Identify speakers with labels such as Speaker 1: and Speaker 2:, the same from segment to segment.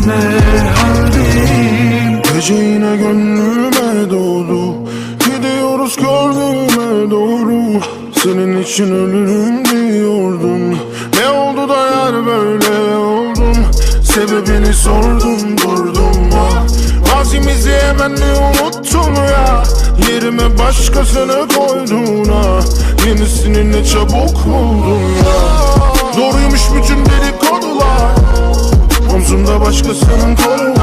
Speaker 1: ne haldeyim.
Speaker 2: Gece yine gönlüme doğdu Gidiyoruz gönlüme doğru. Senin için ölürüm diyordum. Ne oldu da yer böyle oldum? Sebebini sordum durdum. Ya Mazimizi hemen mi unuttun ya? Yerime başkasını koydun. Ha Yenisini ne çabuk buldun ya? Doğruymuş bütün dedikodular Omzumda başkasının kolu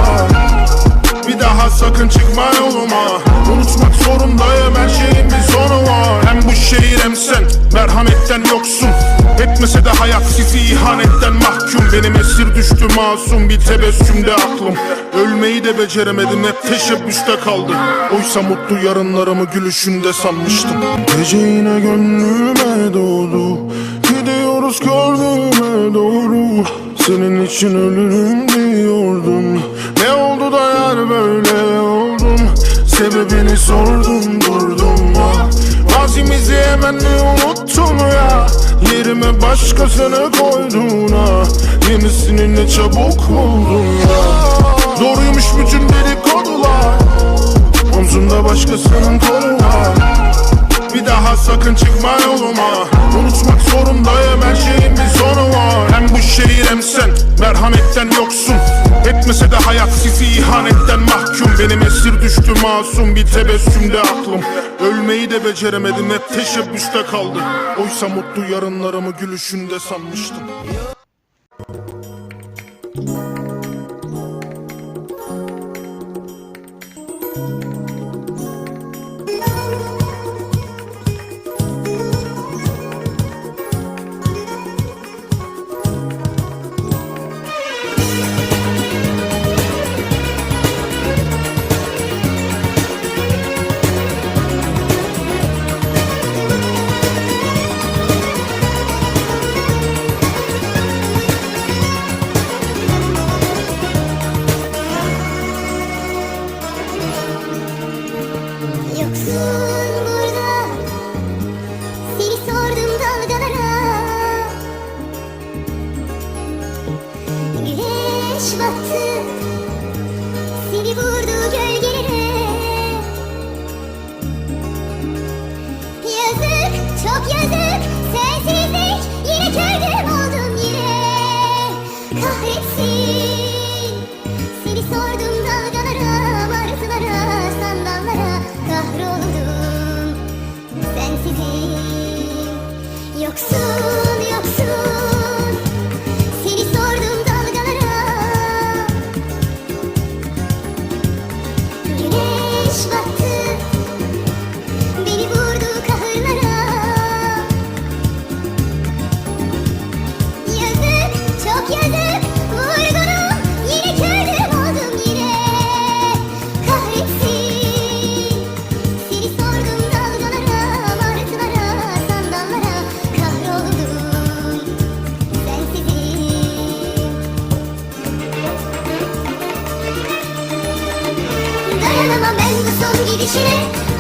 Speaker 2: bir daha sakın çıkma yoluma. Unutmak zorundayım her şeyin bir sonu var. Hem bu şehir hem sen merhametten yoksun. Etmese de hayat sizi ihanetten mahkum. Benim esir düştü masum bir tebessümde aklım. Ölmeyi de beceremedim hep teşebbüste kaldı Oysa mutlu yarınlarımı gülüşünde sanmıştım. Gece yine gönlüme doğdu Senin için ölürüm diyordum. Ne oldu da yer böyle oldum? Sebebini sordum durdum. Ya Mazimizi hemen mi unuttun ya? Yerime başkasını koydun. Ha Yenisini ne çabuk buldun. Ya Doğruymuş bütün dedikodular. Omzumda başkasının kolu var. Bir daha sakın çıkma yoluma. Unutmak zorundayım her şeyin merhametten yoksun. Etmese de hayat sizi ihanetten mahkum. Benim esir düştü masum bir tebessümde aklım. Ölmeyi de beceremedim hep teşebbüste kaldı Oysa mutlu yarınlarımı gülüşünde sanmıştım
Speaker 3: Seni vurdu gölgelere. Yazık çok yazık. Sensizlik yine kördüm oldum yine. Kahretsin. Seni sordum dalgalara Martılara sandallara. Kahroldum Sensizim Yoksun son gidişine